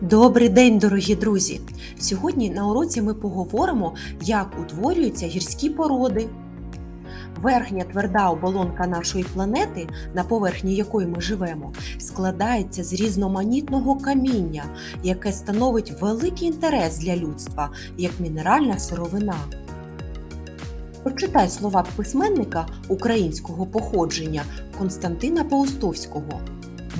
Добрий день, дорогі друзі! Сьогодні на уроці ми поговоримо, як утворюються гірські породи. Верхня тверда оболонка нашої планети, на поверхні якої ми живемо, складається з різноманітного каміння, яке становить великий інтерес для людства як мінеральна сировина. Прочитай слова письменника українського походження Константина Паустовського.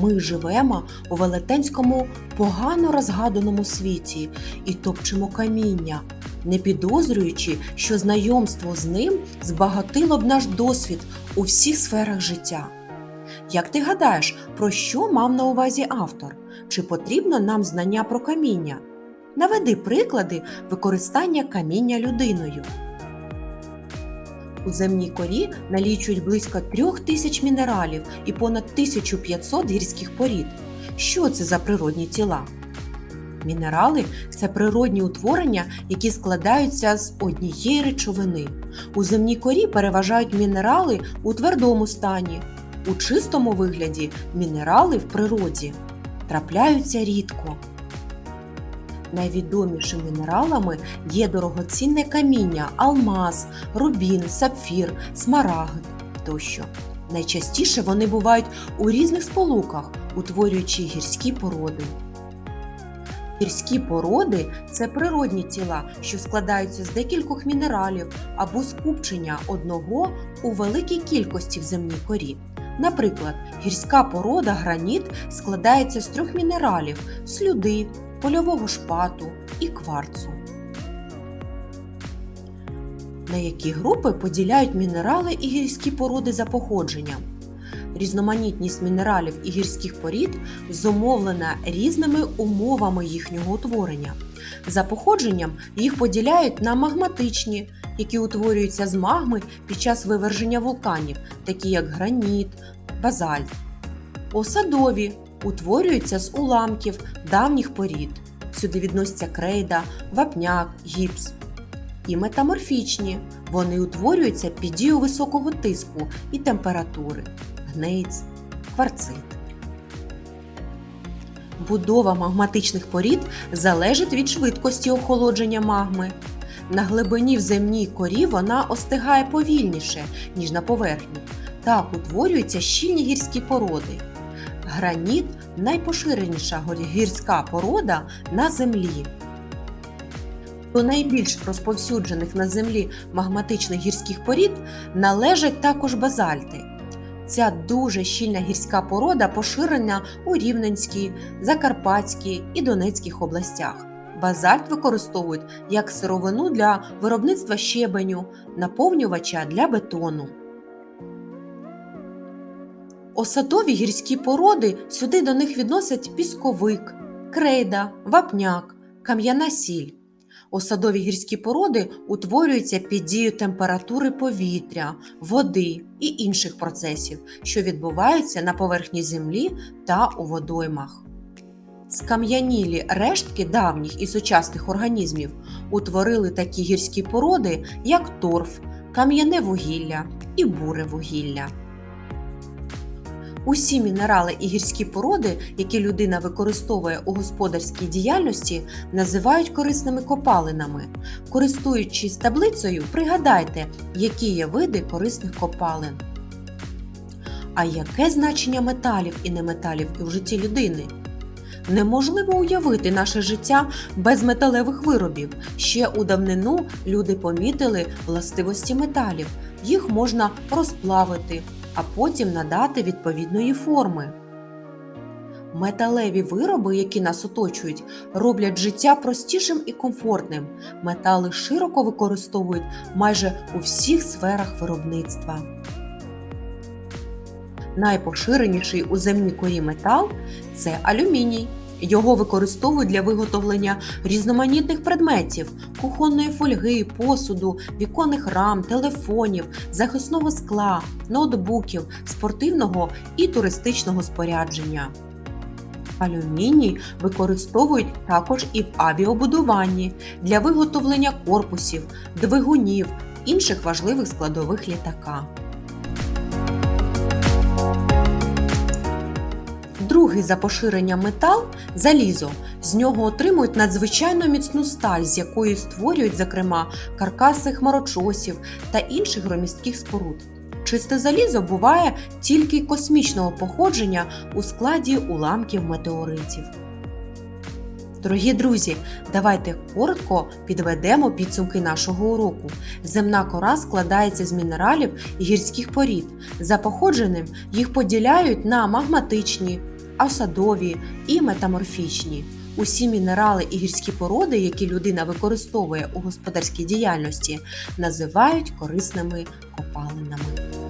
Ми живемо у велетенському погано розгаданому світі і топчемо каміння, не підозрюючи, що знайомство з ним збагатило б наш досвід у всіх сферах життя. Як ти гадаєш, про що мав на увазі автор? Чи потрібно нам знання про каміння? Наведи приклади використання каміння людиною. У земній корі налічують близько трьох тисяч мінералів і понад 1500 гірських порід. Що це за природні тіла? Мінерали це природні утворення, які складаються з однієї речовини. У земній корі переважають мінерали у твердому стані. У чистому вигляді мінерали в природі трапляються рідко. Найвідомішими мінералами є дорогоцінне каміння, алмаз, рубін, сапфір, смарагд тощо. Найчастіше вони бувають у різних сполуках, утворюючи гірські породи. Гірські породи це природні тіла, що складаються з декількох мінералів або скупчення одного у великій кількості в земній корі. Наприклад, гірська порода граніт складається з трьох мінералів слюди, польового шпату і кварцу. На які групи поділяють мінерали і гірські породи за походженням? Різноманітність мінералів і гірських порід зумовлена різними умовами їхнього утворення. За походженням їх поділяють на магматичні, які утворюються з магми під час виверження вулканів, такі як граніт, базальт. Осадові утворюються з уламків давніх порід. Сюди відносяться крейда, вапняк, гіпс. І метаморфічні. Вони утворюються під дією високого тиску і температури гнейц, кварцит. Будова магматичних порід залежить від швидкості охолодження магми. На глибині в земній корі вона остигає повільніше, ніж на поверхні. Так утворюються щільні гірські породи. Граніт найпоширеніша гірська порода на землі. До найбільш розповсюджених на землі магматичних гірських порід належать також базальти. Ця дуже щільна гірська порода поширена у Рівненській, Закарпатській і Донецьких областях. Базальт використовують як сировину для виробництва щебеню, наповнювача для бетону. Осадові гірські породи сюди до них відносять пісковик, крейда, вапняк, кам'яна сіль. Осадові гірські породи утворюються під дією температури повітря, води і інших процесів, що відбуваються на поверхні землі та у водоймах. Скам'янілі рештки давніх і сучасних організмів утворили такі гірські породи, як торф, кам'яне вугілля і буре вугілля. Усі мінерали і гірські породи, які людина використовує у господарській діяльності, називають корисними копалинами. Користуючись таблицею, пригадайте, які є види корисних копалин. А яке значення металів і неметалів у житті людини? Неможливо уявити наше життя без металевих виробів. Ще у давнину люди помітили властивості металів. Їх можна розплавити, а потім надати відповідної форми. Металеві вироби, які нас оточують, роблять життя простішим і комфортним. Метали широко використовують майже у всіх сферах виробництва. Найпоширеніший у земній корі метал це алюміній. Його використовують для виготовлення різноманітних предметів кухонної фольги, посуду, віконних рам, телефонів, захисного скла, ноутбуків, спортивного і туристичного спорядження. Алюміній використовують також і в авіабудуванні для виготовлення корпусів, двигунів, інших важливих складових літака. Другий за поширенням метал залізо. З нього отримують надзвичайно міцну сталь, з якої створюють, зокрема, каркаси хмарочосів та інших громістких споруд. Чисте залізо буває тільки космічного походження у складі уламків метеоритів. Дорогі друзі, давайте коротко підведемо підсумки нашого уроку. Земна кора складається з мінералів і гірських порід. За походженням їх поділяють на магматичні, осадові і метаморфічні. Усі мінерали і гірські породи, які людина використовує у господарській діяльності, називають корисними копалинами.